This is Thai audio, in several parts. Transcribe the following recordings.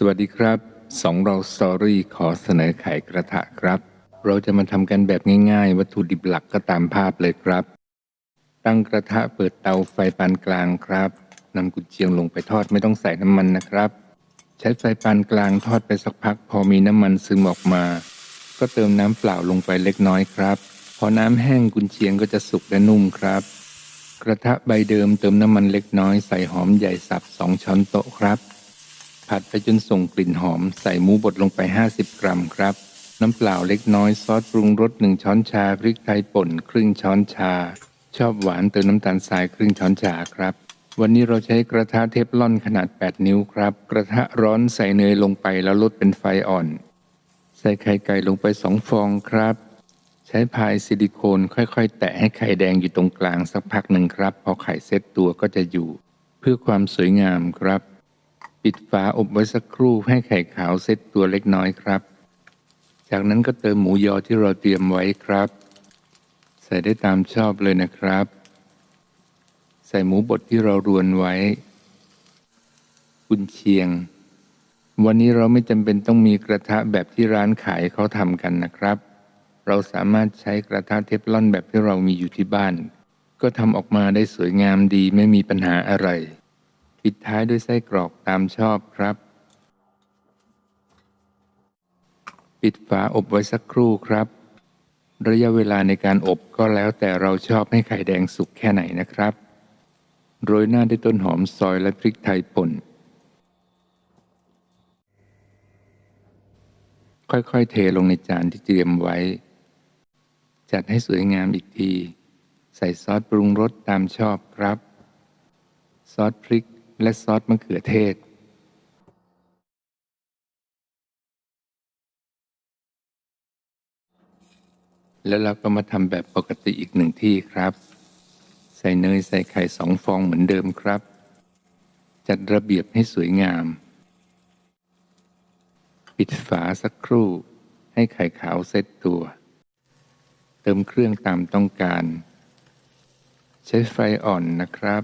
สวัสดีครับสองเราสตอรี่ขอเสนอไข่กระทะครับ เราจะมาทำกันแบบง่ายๆ วัตถุดิบหลักก็ตามภาพเลยครับ ตั้งกระทะเปิดเตาไฟปานกลางครับนำกุนเชียงลงไปทอดไม่ต้องใส่น้ำมันนะครับ ใช้ไฟปานกลางทอดไปสักพัก พอมีน้ำมันซึมออกมา ก็เติมน้ำเปล่าลงไปเล็กน้อยครับ พอน้ำแห้งกุนเชียงก็จะสุกและนุ่มครับ กระทะใบเดิมเติมน้ำมันเล็กน้อยใส่หอมใหญ่สับสองช้อนโต๊ะครับ ผัดไปจนส่งกลิ่นหอม ใส่หมูบดลงไป 50 กรัมครับ น้ำเปล่าเล็กน้อยซอสปรุงรสหนึ่งช้อนชา พริกไทยป่น ครึ่งช้อนชา ชอบหวานเติมน้ำตาลทรายครึ่งช้อนชาครับ วันนี้เราใช้กระทะเทฟลอนขนาด 8 นิ้วครับ กระทะร้อนใส่เนยลงไปแล้วลดเป็นไฟอ่อน ใส่ไข่ไก่ลงไปสองฟองครับ ใช้พายซิลิโคนค่อยๆ แตะให้ไข่แดงอยู่ตรงกลางสักพักหนึ่งครับ พอไข่เซ็ตตัวก็จะอยู่ เพื่อความสวยงามครับ ปิดฝาอบไว้สักครู่ให้ไข่ขาวเซ็ตตัวเล็กน้อยครับ จากนั้นก็เติมหมูยอที่เราเตรียมไว้ครับ ใส่ได้ตามชอบเลยนะครับ ใส่หมูบดที่เรารวนไว้ กุนเชียง วันนี้เราไม่จำเป็นต้องมีกระทะแบบที่ร้านขายเขาทำกันนะครับ เราสามารถใช้กระทะเทฟลอนแบบที่เรามีอยู่ที่บ้าน ก็ทำออกมาได้สวยงามดีไม่มีปัญหาอะไร ปิดท้ายด้วยไส้กรอกตามชอบครับ ปิดฝาอบไว้สักครู่ครับ ระยะเวลาในการอบก็แล้วแต่เราชอบให้ไข่แดงสุกแค่ไหนนะครับ โรยหน้าด้วยต้นหอมซอยและพริกไทยป่น ค่อยๆ เทลงในจานที่เตรียมไว้ จัดให้สวยงามอีกที ใส่ซอสปรุงรสตามชอบครับ ซอสพริก และซอสมะเขือเทศแล้วเราก็มาทำแบบปกติอีกหนึ่งที่ครับ ใส่เนยใส่ไข่สองฟองเหมือนเดิมครับ จัดระเบียบให้สวยงาม ปิดฝาสักครู่ ให้ไข่ขาวเซตตัว เติมเครื่องตามต้องการ ใช้ไฟอ่อนนะครับ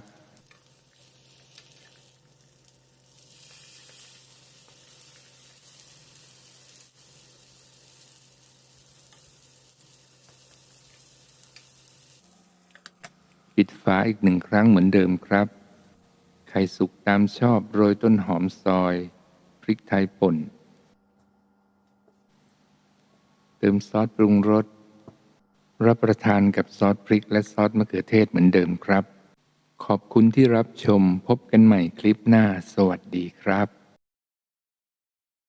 ปิดฝาอีกหนึ่งครั้งเหมือนเดิมครับ ไข่สุกตามชอบโรยต้นหอมซอย พริกไทยป่น เติมซอสปรุงรส รับประทานกับซอสพริกและซอสมะเขือเทศเหมือนเดิมครับ ขอบคุณที่รับชมพบกันใหม่คลิปหน้า สวัสดีครับ